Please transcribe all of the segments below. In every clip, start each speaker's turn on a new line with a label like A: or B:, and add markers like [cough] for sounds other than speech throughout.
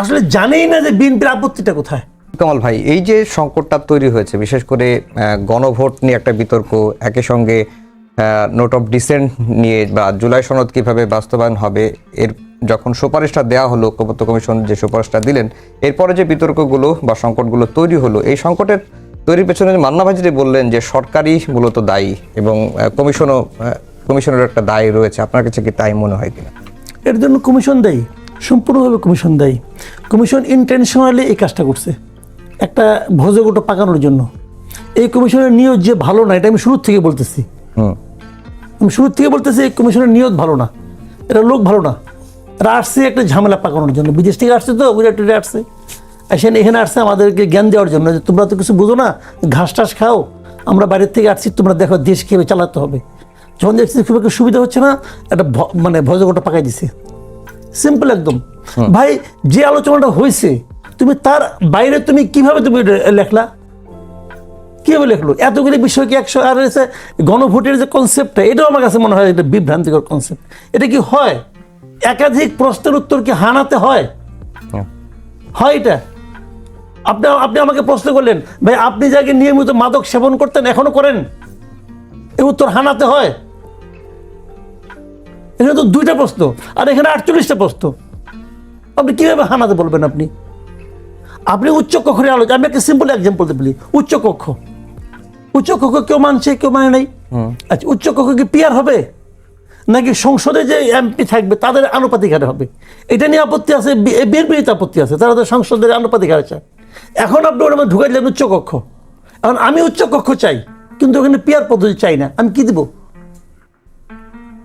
A: আসলে জানেই না যে বিএনপির আপত্তিটা কোথায়।
B: কামাল ভাই এই যে সংকটটা তৈরি হয়েছে বিশেষ করে গণভোট নিয়ে একটা বিতর্ক একই সঙ্গে নোট অফ ডিসেন্ট নিয়ে বা জুলাই সনদ কীভাবে বাস্তবায়ন হবে এর যখন সুপারিশটা দেওয়া হলো ঐক্যমত্য কমিশন যে সুপারিশটা দিলেন এরপরে যে বিতর্কগুলো বা সংকটগুলো তৈরি হলো এই সংকটের তৈরির পেছনে মান্না ভাই যেটি বললেন যে সরকারই মূলত দায়ী এবং কমিশনও কমিশনের একটা দায় রয়েছে। আপনার কাছে কি তাই মনে হয় কিনা?
A: এর জন্য কমিশন দেয়। সম্পূর্ণভাবে কমিশন দেয়। কমিশন ইন্টেনশনালি এই কাজটা করছে। একটা ভোজগোটো পাকানোর জন্য। এই কমিশনের নিয়োগ যে ভালো না এটা আমি শুরুর থেকে বলতেছি। আমি শুরুর থেকে বলতেছি এই কমিশনের নিয়োগ ভালো না। এটা লোক ভালো না। এরা আসছে একটা ঝামেলা পাকানোর জন্য। বিদেশ থেকে আসছে তো উইরা টুইরা আসছে। এসে এখানে আসছে আমাদেরকে জ্ঞান দেওয়ার জন্য। যে তোমরা তো কিছু বুঝো না ঘাস টাস খাও আমরা বাইরের থেকে আসছি তোমরা দেখো দেশ কীভাবে চালাতে হবে। যখন দেখছি খুব একটা সুবিধা হচ্ছে না একটা মানে ভজগোটা পাকাই দিছে। সিম্পল একদম। ভাই যে আলোচনাটা হয়েছে তুমি তার বাইরে তুমি কীভাবে তুমি লেখলা? কীভাবে লেখলো? এতগুলি বিষয় কি একশো আর এসে গণভোটের যে কনসেপ্টটা এটাও আমার কাছে মনে হয় এটা বিভ্রান্তিকর কনসেপ্ট এটা কি হয়? একাধিক প্রশ্নের উত্তর কি হানাতে হয়? হয় এটা? আপনি আপনি আমাকে প্রশ্ন করলেন ভাই আপনি যাকে নিয়মিত মাদক সেবন করতেন এখনও করেন? এ উত্তর হানাতে হয়। এখানে তো দুইটা প্রশ্ন আর এখানে আটচল্লিশটা প্রশ্ন। আপনি কীভাবে হানাতে বলবেন আপনি? আপনি উচ্চ কক্ষের আলোচনা আমি একটা সিম্পল এক্সাম্পল বলি উচ্চ কক্ষ। উচ্চ কক্ষ কেউ মানছে কেউ মানে নাই। আচ্ছা উচ্চ কক্ষ কি পিয়ার হবে? নাকি সংসদে যে এমপি থাকবে তাদের আনুপাতিক হারে হবে? এটা নিয়ে আপত্তি আছে বিএনপির আপত্তি আছে তারা তো সংসদের আনুপাতিক হারে চায়। এখন আপনি ওর মধ্যে ঢুকাই দিলেন উচ্চ কক্ষ। এখন আমি উচ্চ কক্ষ চাই কিন্তু ওখানে পিয়ার পদ্ধতি চাই না আমি কি দিব?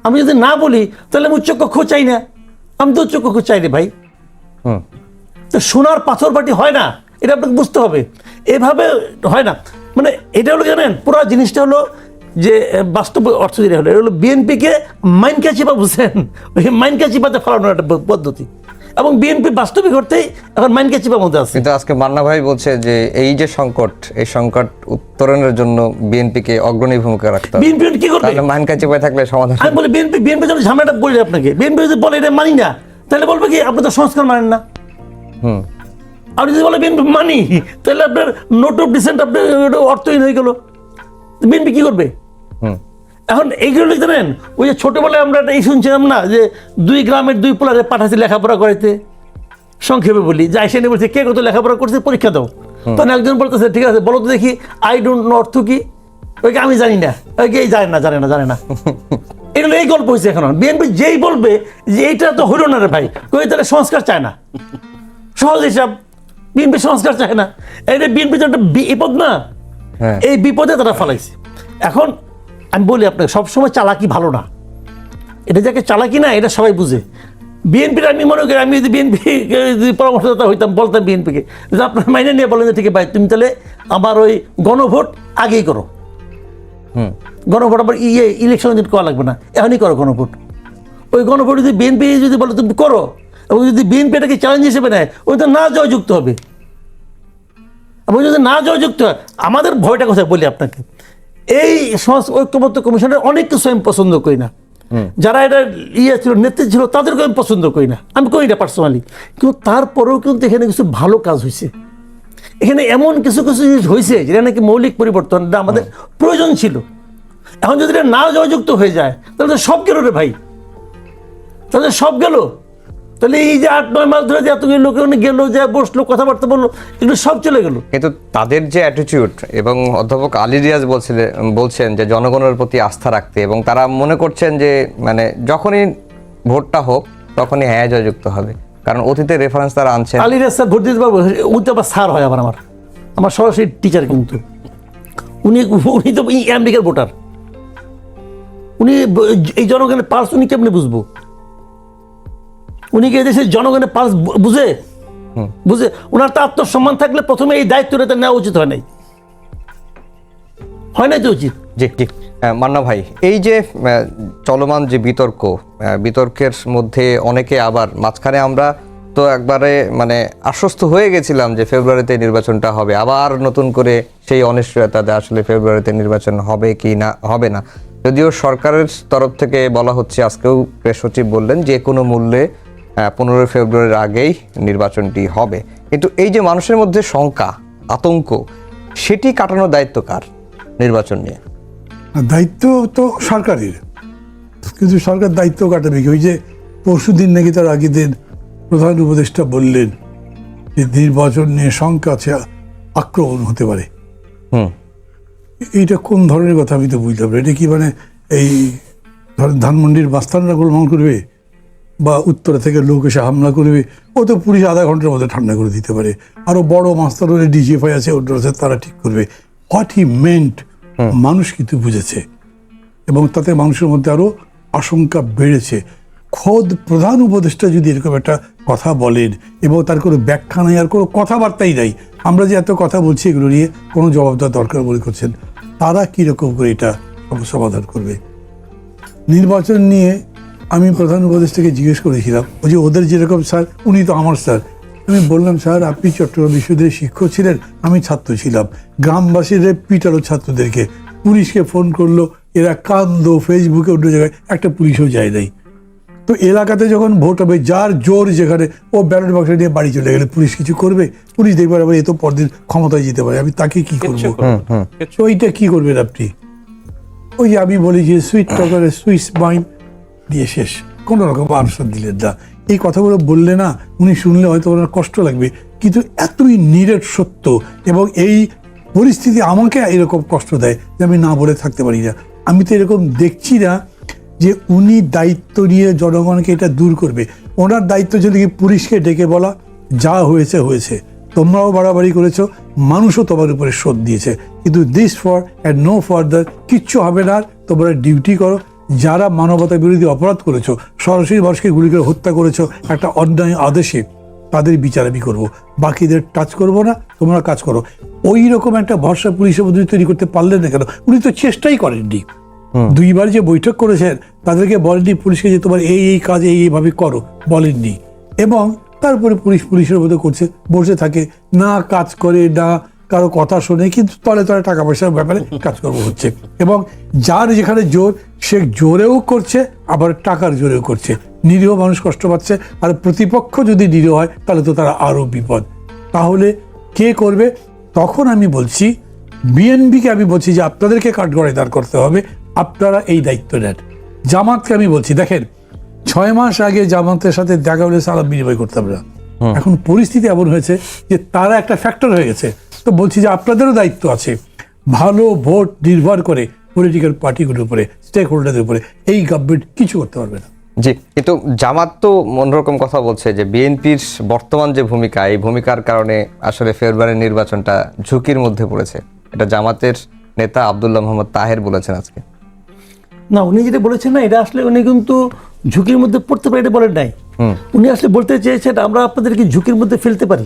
A: আমি যদি না বলি তাহলে আমি উচ্চ কক্ষ চাই না। আমি তো উচ্চ কক্ষ চাই রে ভাই।
B: হুম।
A: তো সোনার পাথর বাটি হয় না এটা আপনাকে বুঝতে হবে। এভাবে হয় না। মানে এটা হলো জানেন পুরো জিনিসটা হলো যে বাস্তব অর্থ যেটা হলো এটা হলো বিএনপিকে মাইনকা চিপা বুঝছেন ওই মাইনকা চিপাতে ফেলানোর একটা পদ্ধতি। এবং বিএনপি বাস্তবিক অর্থেই এখন মাইনকা চিপার মধ্যে আছে।
B: কিন্তু আজকে মান্না ভাই বলছে যে এই যে সংকট এই সংকট উত্তরণের জন্য বিএনপিকে অগ্রণী ভূমিকা রাখতে হবে।
A: বিএনপি কি করবে?
B: তাহলে মাইন কাছে থাকলে সমাধান
A: আমি বলি বিএনপি বিএনপি যেন ঝামেলাটা বলি আপনাকে বিএনপি যদি বলে এটা মানি না তাহলে বলবে কি আপনি তো সংস্কার মানেন না।
B: হুম।
A: আপনি যদি বলে বিএনপি মানি তাহলে আপনার নোট অফ ডিসেন্ট আপনার অর্থহীন হয়ে গেল। বিএনপি কি করবে?
B: হুম।
A: এখন এইগুলো জানেন ওই যে ছোটবেলায় আমরা এই শুনছিলাম না যে দুই গ্রামের দুই পোলারে পাঠাচ্ছি লেখাপড়া করাইতে? সংক্ষেপে বলি যে আইসে বলছে কে কত লেখাপড়া করছে পরীক্ষা দাও। তখন একজন বলতেছে ঠিক আছে বলো তো দেখি আই ডোন্ট নো অর্থ কি? ওইকে আমি জানি না। ওইকে এই জানে না জানে না জানে না। [laughs] এগুলো এই গল্প হয়েছে এখন। বিএনপি যেই বলবে যে এইটা তো হইল না রে ভাই কই তাহলে সংস্কার চায় না। সহজ হিসাব বিএনপি সংস্কার চায় না। এটা বিএনপি তো একটা বিপদ না
B: হ্যাঁ।
A: এই বিপদে তারা ফেলাইছে। এখন আমি বলি আপনাকে সবসময় চালাকি ভালো না। এটা যাকে চালাকি না এটা সবাই বুঝে। বিএনপির আমি মনে করি আমি যদি বিএনপি যদি পরামর্শদাতা হইতাম বলতাম বিএনপিকে যে আপনার মাইনে নিয়ে বলেন যে ঠিক ভাই তুমি তাহলে আমার ওই গণভোট আগেই করো।
B: হুম।
A: গণভোট আবার ইয়ে ইলেকশন দিন করা লাগবে না। এখনই করো গণভোট। ওই গণভোট যদি বিএনপি যদি বলে তুমি করো। এবং যদি বিএনপি এটাকে চ্যালেঞ্জ হিসেবে নেয় ওই তো না জয়যুক্ত হবে। এবং যদি না জয়যুক্ত হয় আমাদের ভয়টা কোথায় বলি আপনাকে? এই সংস ঐক্যমত্য কমিশনের অনেক কিছু আমি পছন্দ করি না। যারা এটা ইয়ে ছিল নেতৃত্ব ছিল তাদেরকে আমি পছন্দ করি না। আমি করি না পার্সোনালি কিন্তু তারপরেও কিন্তু এখানে কিছু ভালো কাজ হয়েছে। এখানে এমন কিছু কিছু জিনিস হয়েছে যেটা নাকি মৌলিক পরিবর্তন এটা আমাদের প্রয়োজন ছিল। এখন যদি এটা না জয়যুক্ত হয়ে যায় তাহলে তো সব গেল রে ভাই। তাহলে সব গেল। তাহলে এই যে আট নয় মাস ধরে যে এতগুলো লোক ওখানে গেলো যে বসল কথাবার্তা বলল এগুলো সব চলে গেল।
B: কিন্তু তাদের যে অ্যাটিটিউড এবং অধ্যাপক আলী রিয়াজ বলছিলেন বলছেন যে জনগণের প্রতি আস্থা রাখতে এবং তারা মনে করছেন যে মানে যখনই ভোটটা হোক তখনই হ্যাঁ জয়যুক্ত হবে। কারণ অতীতের রেফারেন্স তারা আনছেন।
A: আলী রাজ স্যার ভোট দিতে পারব? উনি তো আবার স্যার হয় আবার আমার। আমার সরাসরি টিচার কিন্তু। উনি উনি তো আমেরিকার ভোটার উনি এই জনগণের পার্স উনি কেমনি বুঝব? উনি কি দেশের জনগণের পালস বুঝে? বুঝে? ওনার তো আত্মসম্মান থাকলে প্রথমে এই দায়িত্বটা তার নেওয়া উচিত হয় নাই। হয় নাই তো উচিত?
B: জি জি। মান্না ভাই এই যে চলমান যে বিতর্ক বিতর্কের মধ্যে অনেকে আবার মাঝখানে আমরা তো একবারে মানে আশ্বস্ত হয়ে গেছিলাম যে ফেব্রুয়ারিতে নির্বাচনটা হবে। আবার নতুন করে সেই অনিশ্চয়তাতে আসলে ফেব্রুয়ারিতে নির্বাচন হবে কি না হবে না। যদিও সরকারের তরফ থেকে বলা হচ্ছে আজকেও প্রেস সচিব বললেন যে কোনো মূল্যে পনেরোই ফেব্রুয়ারির আগেই নির্বাচনটি হবে। কিন্তু এই যে মানুষের মধ্যে শঙ্কা আতঙ্ক সেটি কাটানোর দায়িত্ব কার নির্বাচন নিয়ে?
C: দায়িত্ব তো সরকারের। কিন্তু সরকার দায়িত্ব কাটাবে কি? ওই যে পরশু দিন নাকি তার আগের দিন প্রধান উপদেষ্টা বললেন যে নির্বাচন নিয়ে শঙ্কা আছে আক্রমণ হতে পারে।
B: হুম।
C: এইটা কোন ধরনের কথা আমি তো বুঝলাম না। এটা কি মানে এই ধরেন ধানমন্ডির বাস্তানরা গোলমাল করবে? বা উত্তরে থেকে লোক এসে হামলা করবে ও তো পুলিশ আধা ঘণ্টার মধ্যে ঠান্ডা করে দিতে পারে। আরও বড় মাস্তানের ডিজিএফআই আছে ওটা আছে তারা ঠিক করবে। হোয়াট হি মেন্ট মানুষ কিন্তু বুঝেছে। এবং তাতে মানুষের মধ্যে আরও আশঙ্কা বেড়েছে। খোদ প্রধান উপদেষ্টা যদি এরকম একটা কথা বলেন এবং তার কোনো ব্যাখ্যা নেই আর কোনো কথাবার্তাই নাই আমরা যে এত কথা বলছি এগুলো নিয়ে কোনো জবাব দেওয়ার দরকার মনে করছেন তারা কীরকম করে এটা সমাধান করবে? নির্বাচন নিয়ে আমি প্রধান উপদেষ্টাকে জিজ্ঞেস করেছিলাম ওই যে ওদের যেরকম স্যার উনি তো আমার স্যার। আমি বললাম স্যার আপনি চট্টগ্রাম বিশ্ববিদ্যালয়ের শিক্ষক ছিলেন আমি ছাত্র ছিলাম। গ্রামবাসীদের পিটারও ছাত্রদেরকে। পুলিশকে ফোন করল এরা কান্দ ফেসবুকে অন্য জায়গায় একটা পুলিশও যায় নাই। তো এলাকাতে যখন ভোট হবে যার জোর যেখানে ও ব্যালট বাক্স নিয়ে বাড়ি চলে গেলে পুলিশ কিছু করবে? পুলিশ দেখবে আবার এ তো পরদিন ক্ষমতায় যেতে পারে আমি তাকে কি করব? ওইটা কি করবেন আপনি? ওই যে আমি বলি যে সুইট টকারে সুইস মাইম দিয়ে শেষ। কোনো রকম আনসার দিলেন না এই কথাগুলো বললে না, উনি শুনলে হয়তো ওনার কষ্ট লাগবে। কিন্তু এতই নিরেট সত্য এবং এই পরিস্থিতি আমাকে এরকম কষ্ট দেয় যে আমি না বলে থাকতে পারি না। আমি তো এরকম দেখছি না যে উনি দায়িত্ব নিয়ে জনগণকে এটা দূর করবে। ওনার দায়িত্ব ছিল কি পুলিশকে ডেকে বলা, যা হয়েছে হয়েছে। তোমরাও বাড়াবাড়ি করেছ, মানুষও তোমার উপরে শোধ দিয়েছে। কিন্তু this far and no further কিচ্ছু হবে না, তোমরা ডিউটি করো যারা মানবতা বিরোধী অপরাধ করেছ সরাসরি মানুষকে গুলি করে হত্যা করেছ একটা অন্যায় আদেশে তাদের বিচার আমি করব। বাকিদের টাচ করব না তোমরা কাজ করো। ওই রকম একটা ভরসা পুলিশের মধ্যে তৈরি করতে পারলেন না কেন? উনি তো চেষ্টাই করেননি। দুইবার যে বৈঠক করেছেন তাদেরকে বলেননি পুলিশকে যে তোমার এই এই কাজ এই এইভাবে করো। বলেননি। এবং তারপরে পুলিশ পুলিশের মধ্যে করছে বসে থাকে না কাজ করে না কারও কথা শুনে কিন্তু তলে তলে টাকা পয়সার ব্যাপারে কাজকর্ম হচ্ছে। এবং যার যেখানে জোর সে জোরেও করছে আবার টাকার জোরেও করছে। নিরীহ মানুষ কষ্ট পাচ্ছে আর প্রতিপক্ষ যদি নিরীহ হয় তাহলে তো তারা আরও বিপদ। তাহলে কে করবে? তখন আমি বলছি বিএনপিকে আমি বলছি যে আপনাদেরকে কাঠগড়ায় দাঁড় করতে হবে আপনারা এই দায়িত্ব নেন। জামাতকে আমি বলছি দেখেন ছয় মাস আগে জামাতের সাথে দেখা হলে সালাম বিনিময় করতাম না। এখন পরিস্থিতি এমন হয়েছে যে তারা একটা ফ্যাক্টর হয়ে গেছে। তো বলছি যে আপনাদেরও দায়িত্ব আছে ভালো ভোট নির্ভর করে পলিটিক্যাল পার্টিগুলোর উপরে স্টেক হোল্ডারদের উপরে। এই গভর্নমেন্ট কিছু করতে পারবে না।
B: জি কিন্তু জামাত তো অন্যরকম কথা বলছে যে বিএনপির বর্তমান যে ভূমিকা এই ভূমিকার কারণে আসলে ফেব্রুয়ারির নির্বাচনটা ঝুঁকির মধ্যে পড়েছে। এটা জামাতের নেতা আব্দুল্লাহ মোহাম্মদ তাহের বলেছেন আজকে।
A: না উনি যেটা বলেছেন না এটা আসলে উনি কিন্তু ঝুঁকির মধ্যে পড়তে পারে এটা বলেন নাই। উনি আসলে বলতে চেয়েছেন আমরা আপনাদেরকে ঝুঁকির মধ্যে ফেলতে পারি।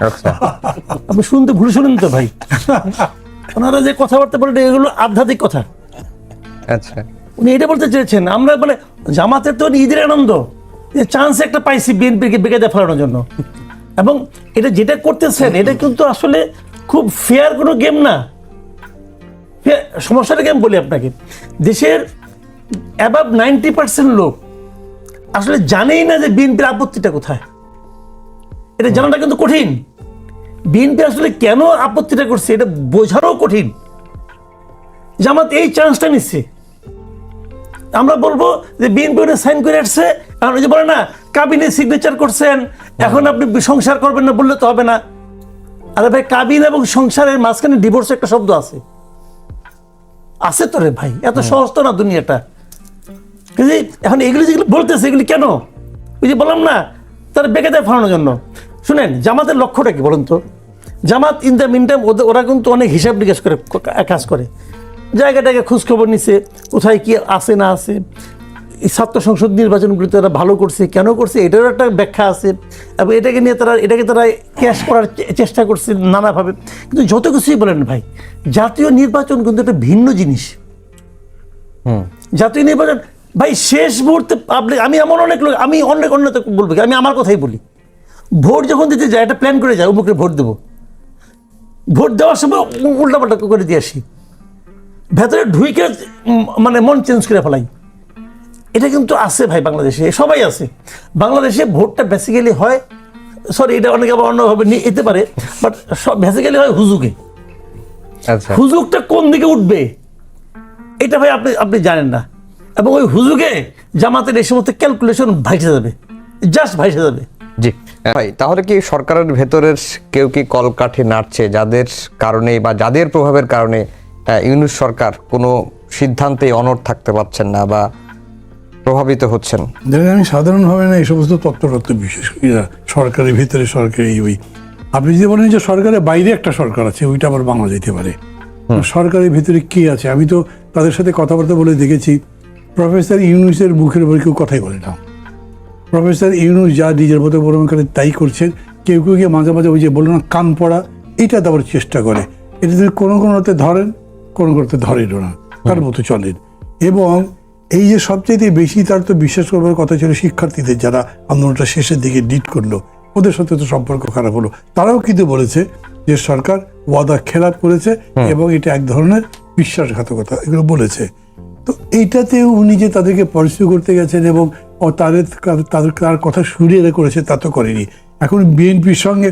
B: আচ্ছা।
A: আপনি শুনতে ভুলে শুনেন তো ভাই। ওনারা যে কথাবার্তা বলেন এগুলো আধ্যাত্মিক কথা।
B: আচ্ছা।
A: উনি এটা বলতে চেয়েছেন আমরা মানে জামাতের তো ঈদের আনন্দ চান্স একটা পাইছি বিএনপিকে বেকায়দা ফেলানোর জন্য। এবং এটা যেটা করতেছেন এটা কিন্তু আসলে খুব ফেয়ার কোনো গেম না। Fair- সমস্যাটা গেম বলি আপনাকে। দেশের অ্যাবাভ নাইনটি পার্সেন্ট লোক আসলে জানেই না যে বিএনপির আপত্তিটা কোথায়। এটা জানাটা কিন্তু কঠিন। বিএনপি আসলে কেন আপত্তিটা করছে এটা বোঝারও কঠিন। জামাত এই চান্সটা নিচ্ছে। আমরা বলব যে বিএনপি সাইন করে আসছে। এখন ওই যে বলে না, কাবিনে সিগনেচার করছেন। এখন আপনি সংসার করবেন না বললে তো হবে না। আরে ভাই, কাবিন এবং সংসারের মাঝখানে ডিভোর্স একটা শব্দ আছে। আছে তো রে ভাই, এত সহজ তো না দুনিয়াটা। এখন এগুলি যেগুলো বলতেছে এগুলি কেন? ওই যে বললাম না তার বেকায়দায় ফালানোর জন্য। শুনেন জামাতের লক্ষ্যটা কি বলুন তো? Jamaat in the mean time ওদের ওরা কিন্তু অনেক হিসাব নিকাশ করে কাজ করে। জায়গাটাকে খোঁজখবর নিছে কোথায় কি আছে না আছে। এই ছাত্র সংসদ নির্বাচনগুলো তারা ভালো করছে কেন করছে এটারও একটা ব্যাখ্যা আছে। এবং এটাকে নিয়ে তারা এটাকে তারা ক্যাশ করার চেষ্টা করছে নানাভাবে। কিন্তু যত কিছুই বলেন ভাই জাতীয় নির্বাচন কিন্তু একটা ভিন্ন জিনিস। জাতীয় নির্বাচন ভাই শেষ মুহূর্তে পাবলিক আমি এমন অনেক লোক আমি অনেক অন্য বলব আমি আমার কথাই বলি। ভোট যখন দিতে যায় একটা প্ল্যান করে যায় অমুকে ভোট দেবো। ভোট দেওয়ার সময় উল্টাপাল্টা করে দিয়ে আসি। ভেতরে ঢুইকে মানে মন চেঞ্জ করে ফেলাই। এটা কিন্তু আছে ভাই বাংলাদেশে সবাই আছে। বাংলাদেশে ভোটটা বেসিক্যালি হয় সরি এটা অনেকে আবার অন্যভাবে নিয়ে যেতে পারে বাট সব বেসিক্যালি হয় হুজুকে
B: আচ্ছা।
A: হুজুকটা কোন দিকে উঠবে এটা ভাই আপনি আপনি জানেন না। এবং ওই হুজুকে জামাতের এই সমস্ত ক্যালকুলেশন ভাইসে যাবে। জাস্ট ভাইসে যাবে।
B: জি। ভাই তাহলে কি সরকারের ভেতরের কেউ কি কলকাঠি নাড়ছে যাদের কারণে বা যাদের প্রভাবের কারণে ইউনুস সরকার কোনো সিদ্ধান্তে অনড় থাকতে পারছেন না বা প্রভাবিত হচ্ছেন?
C: দেখেন আমি সাধারণভাবে না এই সমস্ত তত্ত্ব তত্ত্ব বিশেষ করি না সরকারের ভিতরে সরকারি ওই আপনি যদি বলেন যে সরকারের বাইরে একটা সরকার আছে ওইটা আবার বাংলা যেতে পারে। সরকারের ভিতরে কি আছে? আমি তো তাদের সাথে কথাবার্তা বলে দেখেছি। প্রফেসর ইউনুসের মুখের উপর কেউ কথাই বলে না। প্রফেসর ইউনুস যা নিজের মতো বড় করে তাই করছেন। কেউ কেউ গিয়ে মাঝে মাঝে ওই যে বলল না কান পড়া এটা দেওয়ার চেষ্টা করে। এটা যদি কোনো কোনোতে ধরেন কোনো কোনোতে ধরেনও না তার মতো চলেন। এবং এই যে সবচেয়ে বেশি তার তো বিশ্বাস করবার কথা ছিল শিক্ষার্থীদের যারা আন্দোলনটা শেষের দিকে ডিট করল ওদের সাথে তো সম্পর্ক খারাপ হলো। তারাও কিন্তু বলেছে যে সরকার ওয়াদা খেলাপ করেছে এবং এটা এক ধরনের বিশ্বাসঘাতকতা এগুলো বলেছে। তো এইটাতে উনি যে তাদেরকে পরিচয় করতে গেছেন এবং তাদের তাদের তার কথা শুনিয়ে করেছে তা তো করেনি। এখন বিএনপির সঙ্গে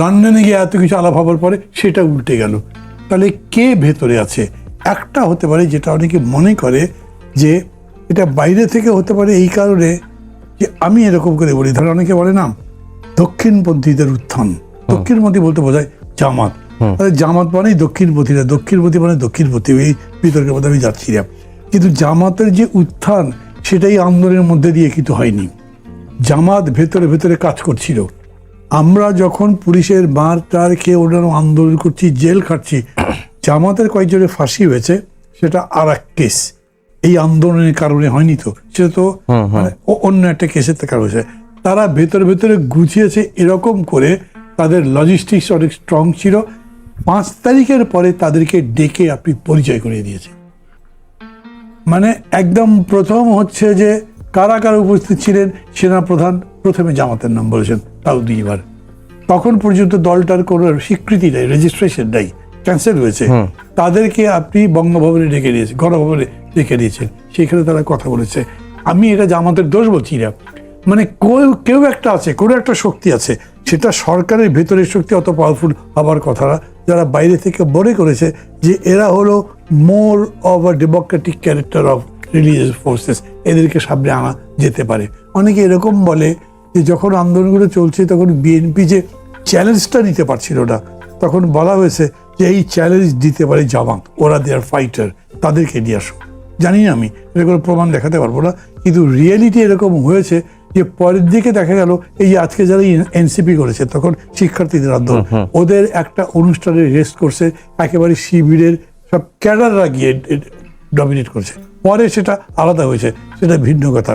C: লন্ডনে গিয়ে এত কিছু আলাপ হবার পরে সেটা উল্টে গেল। তাহলে কে ভেতরে আছে? একটা হতে পারে যেটা অনেকে মনে করে যে এটা বাইরে থেকে হতে পারে এই কারণে যে আমি এরকম করে বলি। ধর অনেকে বলে না দক্ষিণপন্থীদের উত্থান। দক্ষিণপন্থী বলতে বোঝায় জামাত। জামাত মানেই দক্ষিণপন্থী না দক্ষিণপন্থী মানে দক্ষিণপন্থী এই বিতর্কের মধ্যে আমি যাচ্ছি না। কিন্তু জামাতের যে উত্থান সেটাই আন্দোলনের মধ্যে দিয়ে কিন্তু হয়নি। জামাত ভেতরে ভেতরে কাজ করছিল। আমরা যখন পুলিশের মার টার খেয়ে অন্যান্য আন্দোলন করছি জেল খাটছি জামাতের কয়েকজনের ফাঁসি হয়েছে সেটা আর এক কেস। এই আন্দোলনের কারণে হয়নি তো। সেটা তো মানে অন্য একটা কেসের কারণে হয়েছে। তারা ভেতরে ভেতরে গুছিয়েছে এরকম করে তাদের লজিস্টিক্স অনেক স্ট্রং ছিল। পাঁচ তারিখের পরে তাদেরকে ডেকে আপনি পরিচয় করিয়ে দিয়েছে মানে একদম প্রথম হচ্ছে যে কারা কারা উপস্থিত ছিলেন সেনাপ্রধান প্রথমে জামাতের নাম বলেছেন তাও দুইবার তখন পর্যন্ত দলটার কোনো স্বীকৃতি নেই রেজিস্ট্রেশন নেই ক্যান্সেল হয়েছে। তাদেরকে আপনি বঙ্গভবনে ডেকে দিয়েছেন গণভবনে ডেকে দিয়েছেন সেখানে তারা কথা বলেছে। আমি এটা জামাতের দোষ বলছি না। মানে কেউ কেউ একটা আছে কোনো একটা শক্তি আছে সেটা সরকারের ভেতরের শক্তি অত পাওয়ারফুল হবার কথা না। যারা বাইরে থেকে মনে করেছে যে এরা হলো more of a democratic character of religious forces, এদেরকে সামনে আনা যেতে পারে। অনেকে এরকম বলে যে যখন আন্দোলনগুলো চলছে তখন বিএনপি যে চ্যালেঞ্জটা নিতে পারছিল না। তখন বলা হয়েছে যে এই চ্যালেঞ্জ দিতে পারে জামাত ওরা দেয়ার ফাইটার তাদেরকে নিয়ে আসো জানি না আমি এটা কোনো প্রমাণ দেখাতে পারব না, কিন্তু রিয়েলিটি এরকম হয়েছে যে পরের দিকে দেখা গেল এই যে আজকে যারা এনসিপি করেছে তখন শিক্ষার্থীদের আন্দোলন। ওদের একটা অনুষ্ঠানে রেস্ট করছে একেবারে শিবিরের সব ক্যাডাররা গিয়ে ডমিনেট করছে। পরে সেটা আলাদা হয়েছে সেটা ভিন্ন কথা।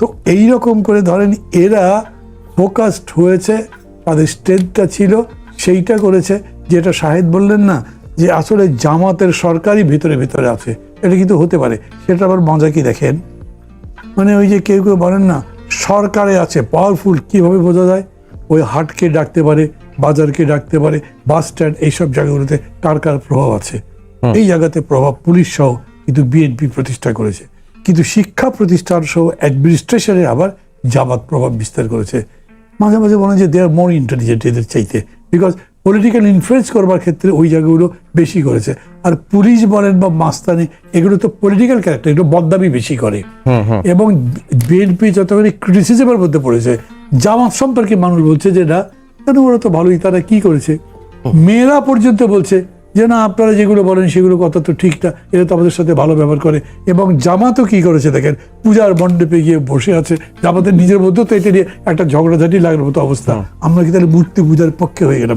C: তো এই রকম করে ধরেন এরা ফোকাসড হয়েছে তাদের স্ট্রেংথটা ছিল সেইটা করেছে যেটা শাহেদ বললেন না যে আসলে জামাতের সরকারই ভিতরে ভিতরে আছে। এটা কিন্তু হতে পারে। সেটা আবার মজা কি দেখেন? মানে ওই যে কেউ কেউ বলেন না সরকারে আছে পাওয়ারফুল কীভাবে বোঝা যায়? ওই হাটকে ডাকতে পারে বাজারকে ডাকতে পারে বাস স্ট্যান্ড এইসব জায়গাগুলোতে কার কার প্রভাব আছে? এই জায়গাতে প্রভাব পুলিশ সহ কিন্তু বিএনপি প্রতিষ্ঠা করেছে। কিন্তু শিক্ষা প্রতিষ্ঠান সহ অ্যাডমিনিস্ট্রেশনে আবার জামাত প্রভাব বিস্তার করেছে। মাঝে মাঝে মনে হয় যে দে আর মোর ইন্টেলিজেন্ট এদের চাইতে। বিকজ পলিটিক্যাল ইনফ্লুয়েন্স করবার ক্ষেত্রে ওই জায়গাগুলো বেশি করেছে। আর পুলিশ বলেন বা মাস্তানি এগুলো তো পলিটিক্যাল ক্যারেক্টার এগুলো বদনামি বেশি করে। এবং বিএনপি যতখানি ক্রিটিসিজমের মধ্যে পড়েছে জামাত সম্পর্কে মানুষ বলছে যে না কেন ওরা তো ভালোই তারা কি করেছে? মেয়েরা পর্যন্ত বলছে যে না আপনারা যেগুলো বলেন সেগুলো কথা তো ঠিক না এরা তো আমাদের সাথে ভালো ব্যবহার করে। এবং জামাতও কি করেছে দেখেন পূজার মণ্ডপে গিয়ে বসে আছে। জামাতের নিজের মধ্যেও তো এটা নিয়ে একটা ঝগড়াঝাটি লাগার মতো অবস্থা। আমরা কি তাহলে মূর্তি পূজার পক্ষে হয়ে গেলাম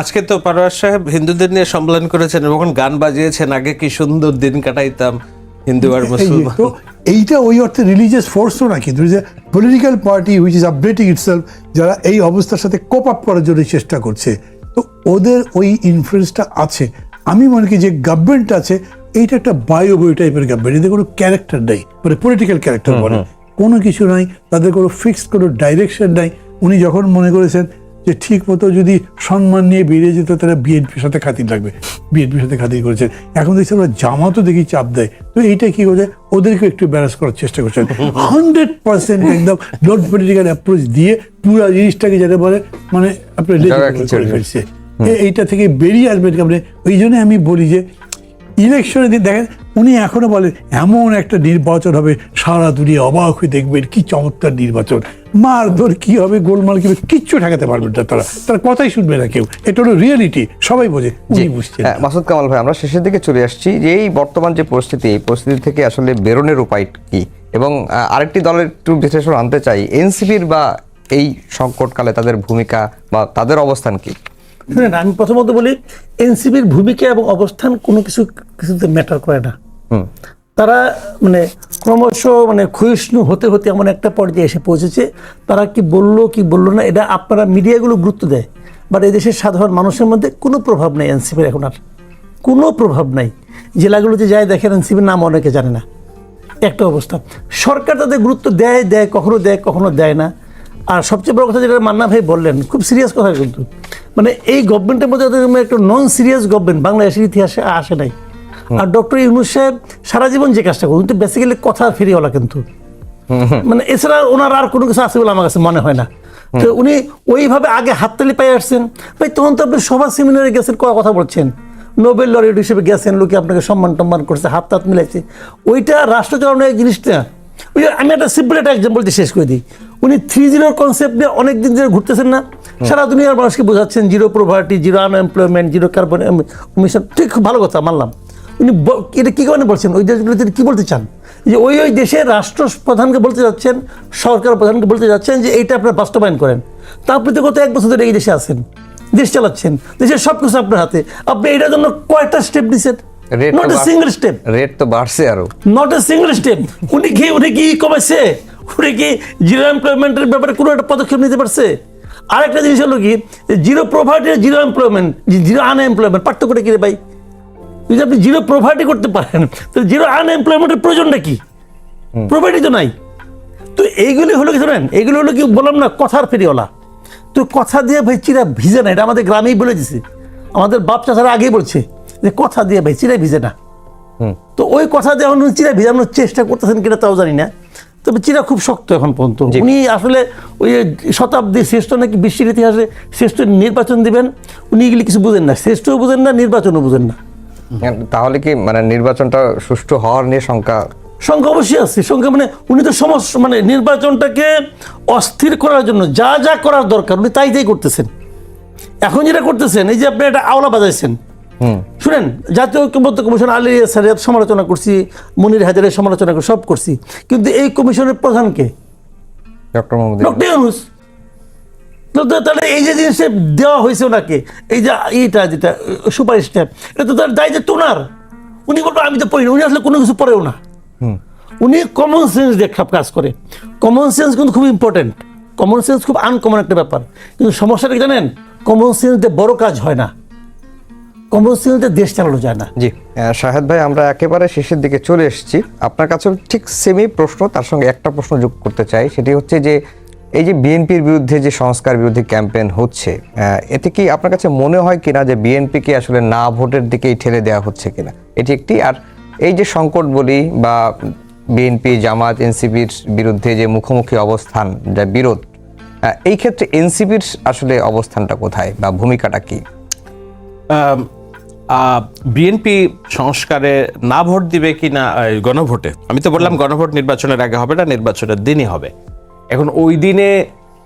D: আজকে তো পারোয়ার সাহেব হিন্দুদের নিয়ে সম্মেলন করেছেন এবং গান বাজিয়েছেন আগে কি সুন্দর দিন কাটাইতাম হিন্দু আর মুসলমান
C: তো এইটা ওই অর্থে রিলিজিয়াস ফোর্সও না কিন্তু যে political party which is updating itself যারা এই অবস্থার সাথে কোপ আপ করার জন্য চেষ্টা করছে। তো ওদের ওই ইনফ্লুয়েন্সটা আছে। আমি মনে করি যে গভর্নমেন্ট আছে এইটা একটা বায়ো বই টাইপের গভর্নমেন্ট এদের কোনো ক্যারেক্টার নেই মানে পলিটিক্যাল ক্যারেক্টার বলে। কোনো কিছু নাই তাদের কোনো ফিক্সড কোনো ডাইরেকশন নাই। উনি যখন মনে করেছেন যে ঠিক মতো যদি সম্মান নিয়ে বেরিয়ে যেত তারা বিএনপির সাথে খাতির লাগবে। বিএনপির সাথে খাতির করেছেন এখন দেখছি আমরা জামাতও দেখি চাপ দেয়। তো এইটা কি করছে? ওদেরকে একটু ব্যারাস করার চেষ্টা করছেন হান্ড্রেড পার্সেন্ট একদম নট পলিটিক্যাল অ্যাপ্রোচ দিয়ে পুরো জিনিসটাকে যারা বলে মানে আপনার করে ফেলছে। এইটা থেকে বেরিয়ে আসবেন আপনি ওই জন্য আমি বলি যে ইলেকশনের দিন দেখেন উনি এখনও বলেন এমন একটা নির্বাচন হবে সারা দুনিয়া অবাক হয়ে দেখবেন কি চমৎকার নির্বাচন। মারধর কি হবে গোলমাল কি কিচ্ছু ঠেকাতে পারবেন না তারা। তার কথাই শুনবে না কেউ। এটা হলো রিয়েলিটি সবাই বোঝে উনি বুঝছেন।
B: হ্যাঁ, মাসুদ কামাল ভাই আমরা শেষের দিকে চলে আসছি। যে এই বর্তমান যে পরিস্থিতি এই পরিস্থিতি থেকে আসলে বেরোনের উপায় কি? এবং আরেকটি দলের একটু বিশ্লেষণ আনতে চাই। এনসিপির বা এই সংকটকালে তাদের ভূমিকা বা তাদের অবস্থান কি?
A: শুনেন আমি প্রথমত বলি এনসিপির ভূমিকা এবং অবস্থান কোনো কিছু কিছুতে ম্যাটার করে না।
B: হুম।
A: তারা মানে ক্রমশ মানে ক্ষয়িষ্ণু হতে হতে এমন একটা পর্যায়ে এসে পৌঁছেছে। তারা কি বলল কি বলল না, এটা আপনারা মিডিয়াগুলো গুরুত্ব দেয়। বাট এই দেশের সাধারণ মানুষের মধ্যে কোনো প্রভাব নেই এনসিপির এখন আর। কোনো প্রভাব নাই। জেলাগুলোতে যায় দেখেন এনসিপির নাম অনেকে জানে না। একটা অবস্থা। সরকার তাদের গুরুত্ব দেয় দেয়, কখনো দেয় কখনো দেয় না। আর সবচেয়ে বড় কথা যেটা মান্না ভাই বললেন, খুব সিরিয়াস কথা কিন্তু। মানে এই গভর্নমেন্টের মধ্যে একটা নন সিরিয়াস গভর্নমেন্ট বাংলাদেশের ইতিহাসে আসে নাই। আর ডক্টর ইউনুস সাহেব সারা জীবন যে কাজটা করুন বেসিক্যালি কথা ফেরিওয়ালা কিন্তু। মানে এছাড়া ওনার আর কোনো কিছু আছে বলে আমার কাছে মনে হয় না। তো উনি ওইভাবে আগে হাততালি পাই আসছেন। ভাই, তখন তো আপনি সভা সেমিনারে গেছেন ক- কথা বলছেন? নোবেল লরিয়েট হিসেবে গেছেন, লোকে আপনাকে সম্মান টম্মান করছে, হাত টাত মিলাইছে। ওইটা রাষ্ট্র জিনিসটা। ওই আমি একটা সিম্পল একটা এক্সাম্পল দিয়ে শেষ করে দিই। উনি থ্রি জিরোর কনসেপ্ট নিয়ে অনেক দিন ধরে ঘুরতেছেন না। সারা দুনিয়ার মানুষকে বোঝাচ্ছেন zero poverty zero unemployment zero carbon mission ঠিক, খুব ভালো কথা, মানলাম। উনি এটা কী কারণে বলছেন? ওই দেশগুলোতে কী বলতে চান? যে ওই ওই দেশের রাষ্ট্র প্রধানকে বলতে যাচ্ছেন সরকার প্রধানকে বলতে যাচ্ছেন যে এইটা আপনারা বাস্তবায়ন করেন। তা আপনি তো গত এক বছর ধরে এই দেশে আছেন দেশ চালাচ্ছেন দেশের সব কিছু আপনার হাতে। আপনি এটার জন্য কয়েকটা step
B: rate
A: not a single step
B: rate তো বাড়ছে আরও।
A: নট এ সিঙ্গেল স্টেপ উনি কি উনি কি কমেছে উনি কি জিরো এমপ্লয়মেন্টের ব্যাপারে কোনো একটা পদক্ষেপ নিতে পারছে? আরেকটা জিনিস হলো কি zero poverty zero employment zero unemployment পার্থক্যটা কি রে ভাই? যদি আপনি জিরো প্রভার্টি করতে পারেন তো জিরো আনএমপ্লয়মেন্টের প্রয়োজনটা কি? প্রভার্টি তো নাই। তো এইগুলি হলো কি জানেন এইগুলো হলো কি বললাম না কথার ফেরিওয়ালা। তো কথা দিয়ে ভাই চিরা ভিজে না এটা আমাদের গ্রামেই বলে দিছে। আমাদের বাপ চাচারা আগেই বলছে যে কথা দিয়ে ভাই চিরা ভিজে না। তো ওই কথা দিয়ে এখন চিরা ভিজানোর চেষ্টা করতেছেন কিনা তাও জানি না। তবে চিরা খুব শক্ত এখন পর্যন্ত। উনি আসলে ওই শতাব্দীর শ্রেষ্ঠ নাকি বিশ্বের ইতিহাসে শ্রেষ্ঠ নির্বাচন দিবেন উনি এগুলি কিছু বুঝেন না। শ্রেষ্ঠও বুঝেন না নির্বাচনও বুঝেন না।
B: তাহলে কি মানে নির্বাচনটা সুষ্ঠু হওয়ার নিয়ে শঙ্কা?
A: সংখ্যা অবশ্যই আছে। সংখ্যা মানে উনি তো সমস্ত মানে নির্বাচনটাকে অস্থির করার জন্য যা যা করার দরকার উনি তাই তাই করতেছেন। এখন যেটা করতেছেন এই যে আপনি একটা আওলা বাজাইছেন। শুনেন জাতীয় ঐক্যবদ্ধ কমিশন আলী স্যারের সমালোচনা করছি মনির হাজারের সমালোচনা সব করছি। কিন্তু এই কমিশনের প্রধানকে
B: ডক্টর মোহাম্মদ
A: ডক্টর ইউনুস তো তাহলে এই যে জিনিসটা দেওয়া হয়েছে ওনাকে এই যে এইটা যেটা সুপারিশটা এটা তো তার দায় যে তোনার উনি বলব আমি তো পড়ি না উনি আসলে কোনো কিছু পড়েও না। উনি কমন সেন্স দিয়ে সব কাজ করে। কমন সেন্স কিন্তু খুব ইম্পর্টেন্ট কমন সেন্স খুব আনকমন একটা ব্যাপার। কিন্তু সমস্যাটা কি জানেন? কমন সেন্স দিয়ে বড় কাজ হয় না। কমন সেন্স দিয়ে দেশ চালানো যায় না।
B: জি। শাহেদ ভাই আমরা একেবারে শেষের দিকে চলে এসেছি। আপনার কাছে ঠিক সেমি প্রশ্ন তার সঙ্গে একটা প্রশ্ন যোগ করতে চাই। সেটি হচ্ছে যে এই যে বিএনপির বিরুদ্ধে যে সংস্কার বিরোধী ক্যাম্পেইন হচ্ছে এতে কি আপনার কাছে মনে হয় কিনা যে বিএনপিকে আসলে না ভোটের দিকেই ঠেলে দেওয়া হচ্ছে কিনা? এটি একটি আর এই যে সংকট বলি বা বিএনপি জামাত এনসিপির বিরুদ্ধে যে মুখোমুখি অবস্থান যা বিরোধ এই ক্ষেত্রে এনসিপির আসলে অবস্থানটা কোথায় বা ভূমিকাটা কি?
D: বিএনপি সংস্কারে না ভোট দিবে কি না গণভোটে? আমি তো বললাম গণভোট নির্বাচনের আগে হবে না নির্বাচনের দিনই হবে। এখন ওই দিনে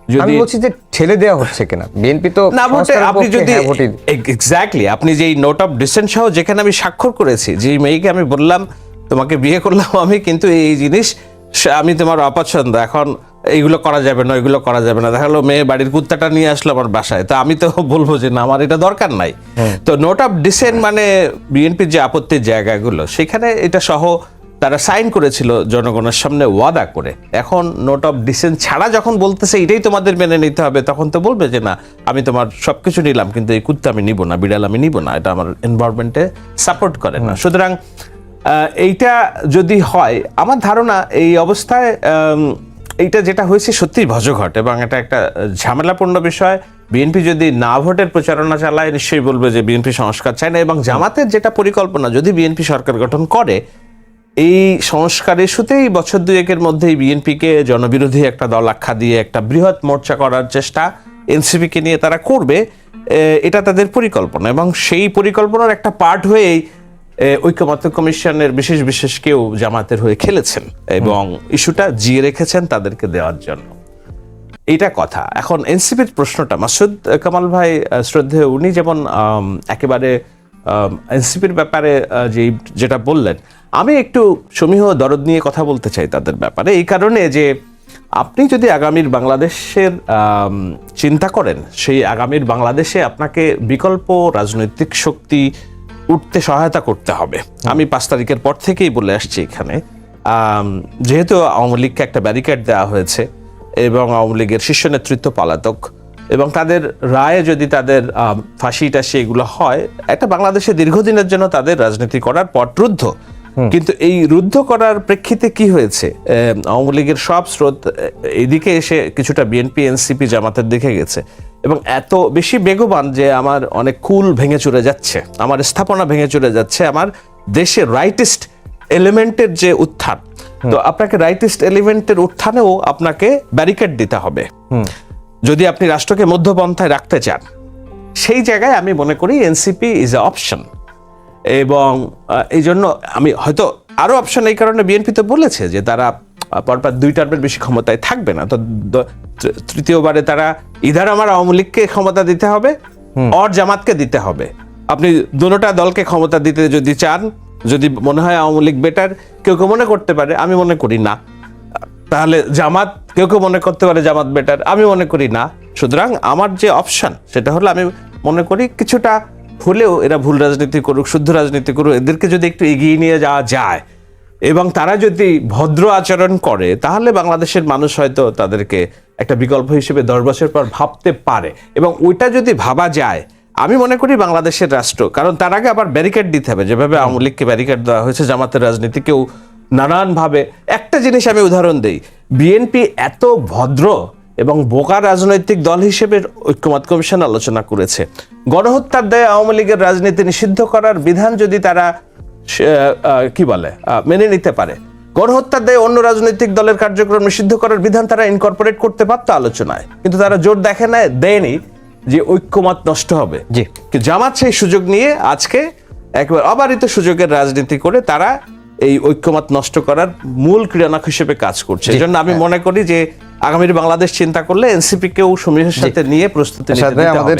B: আমি
D: যদি
B: বলছি যে ঠেলে দেওয়া হচ্ছে কিনা? বিএনপি তো
D: না ভোটে আপনি যদি
B: হ্যাঁ
D: এক্স্যাক্টলি আপনি যে নোট অফ ডিসেন্ট সহ যেখানে আমি স্বাক্ষর করেছি যে মেয়েকে আমি বললাম তোমাকে বিয়ে করলাম আমি কিন্তু এই জিনিস আমি তোমার অপছন্দ এখন এইগুলো করা যাবে না এগুলো করা যাবে না। দেখা গেলো মেয়ে বাড়ির কুত্তাটা নিয়ে আসলো আমার বাসায়। তো আমি তো [laughs] বলব যে না আমার এটা দরকার নাই। তো নোট অফ ডিসেন্ট মানে বিএনপির যে আপত্তির জায়গাগুলো সেখানে এটা সহ তারা সাইন করেছিল জনগণের সামনে ওয়াদা করে। এখন নোট অফ ডিসেন্ট ছাড়া যখন বলতেছে এটাই তোমাদের মেনে নিতে হবে তখন তো বলবে যে না আমি তোমার সব কিছু নিলাম কিন্তু এই কুত্তা আমি নিব না বিড়াল আমি নিব না এটা আমার এনভায়রনমেন্টে সাপোর্ট করে না। সুতরাং এইটা যদি হয় আমার ধারণা এই অবস্থায় এইটা যেটা হয়েছে সত্যিই ভজঘট এবং এটা একটা ঝামেলাপূর্ণ বিষয়। বিএনপি যদি না ভোটের প্রচারণা চালায় নিশ্চয়ই বলবে যে বিএনপি সংস্কার চায় না এবং জামাতের যেটা পরিকল্পনা যদি বিএনপি সরকার গঠন করে এই সংস্কার ইস্যুতেই বছর দুয়েকের মধ্যেই বিএনপিকে জনবিরোধী একটা দল আখ্যা দিয়ে একটা বৃহৎ মোর্চা করার চেষ্টা এনসিপিকে নিয়ে তারা করবে এটা তাদের পরিকল্পনা এবং সেই পরিকল্পনার একটা পার্ট হয়েই ঐক্যমত্য কমিশনের বিশেষ বিশেষ কেউ জামাতের হয়ে খেলেছেন এবং ইস্যুটা জিয়ে রেখেছেন তাদেরকে দেওয়ার জন্য। এটা কথা। এখন এনসিপির প্রশ্নটা, মাসুদ কামাল ভাই শ্রদ্ধেয়, উনি যেমন একেবারে এনসিপির ব্যাপারে যে যেটা বললেন আমি একটু সমীহ দরদ নিয়ে কথা বলতে চাই তাদের ব্যাপারে, এই কারণে যে আপনি যদি আগামীর বাংলাদেশের চিন্তা করেন, সেই আগামীর বাংলাদেশে আপনাকে বিকল্প রাজনৈতিক শক্তি উঠতে সহায়তা করতে হবে। আমি পাঁচ তারিখের পর থেকেই বলে আসছি এখানে। যেহেতু আওয়ামী লীগকে একটা ব্যারিকেড দেওয়া হয়েছে এবং আওয়ামী লীগের শীর্ষ নেতৃত্ব পলাতক এবং তাদের রায়ে যদি তাদের ফাঁসি টাসি এগুলো হয়, একটা বাংলাদেশে দীর্ঘদিনের জন্য তাদের রাজনীতি করার পট রুদ্ধ। কিন্তু এই রুদ্ধ করার প্রেক্ষিতে কি হয়েছে? আওয়ামী লীগের সব স্রোত এ, এইদিকে এসে কিছুটা বিএনপি এনসিপি জামাতের দিকে গেছে এবং এত বেশি বেগবান যে আমার অনেক কুল ভেঙে চুরে যাচ্ছে আমার স্থাপনা ভেঙে চুরে যাচ্ছে আমার দেশে রাইটিস্ট এলিমেন্টের যে উত্থান। তো আপনাকে রাইটিস্ট এলিমেন্টের উত্থানেও আপনাকে ব্যারিকেড দিতে হবে। যদি আপনি রাষ্ট্রকে মধ্যপন্থায় রাখতে চান সেই জায়গায় আমি মনে করি এনসিপি ইজ এ অপশন এবং এই জন্য আমি হয়তো আরও অপশন এই কারণে বিএনপি তো বলেছে যে তারা পরপর দুই টার্মের বেশি ক্ষমতায় থাকবে না। তো তৃতীয়বারে তারা ইধার আমার আওয়ামী লীগকে ক্ষমতা দিতে হবে অর জামাতকে দিতে হবে। আপনি দুটোটা দলকে ক্ষমতা দিতে যদি চান যদি মনে হয় আওয়ামী লীগ বেটার কেউ কেউ মনে করতে পারে আমি মনে করি না। তাহলে জামাত কেউ কেউ মনে করতে পারে জামাত বেটার আমি মনে করি না। সুতরাং আমার যে অপশান সেটা হলো আমি মনে করি কিছুটা হলেও এরা ভুল রাজনীতি করুক, শুদ্ধ রাজনীতি করুক, এদেরকে যদি একটু এগিয়ে নিয়ে যাওয়া যায় এবং তারা যদি ভদ্র আচরণ করে, তাহলে বাংলাদেশের মানুষ হয়তো তাদেরকে একটা বিকল্প হিসেবে দশ বছর পর ভাবতে পারে। এবং ওইটা যদি ভাবা যায়, আমি মনে করি বাংলাদেশের রাষ্ট্র, কারণ তার আগে আবার ব্যারিকেড দিতে হবে। যেভাবে আওয়ামী লীগকে ব্যারিকেড দেওয়া হয়েছে, জামাতের রাজনীতিকেও নানানভাবে। একটা জিনিস আমি উদাহরণ দিই, বিএনপি এত ভদ্র এবং বোকা রাজনৈতিক দল হিসেবে ঐক্যমত কমিশন আলোচনা করেছে। গণহত্যার দায়ে আওয়ামী লীগের রাজনীতি নিষিদ্ধ করার বিধান যদি তারা কি বলে মেনে নিতে পারে। গণহত্যার দায়ে অন্য রাজনৈতিক দলের কার্যক্রম নিষিদ্ধ করার বিধান তারা ইনকর্পোরেট করতে পারতো আলোচনায়। কিন্তু তারা জোর দেখে নেয় দেয়নি যে ঐক্যমত নষ্ট হবে।
B: জি।
D: কিন্তু জামাত সেই সুযোগ নিয়ে আজকে একবার অবারিত সুযোগের রাজনীতি করে তারা এই ঐক্যমত নষ্ট করার মূল ক্রীড়ানক হিসেবে কাজ করছে। এই জন্য আমি মনে করি যে আগামীর বাংলাদেশ চিন্তা করলে এনসিপি কেও সমীহের সাথে নিয়ে প্রস্তুতি নিতে
B: আমাদের
D: হবে।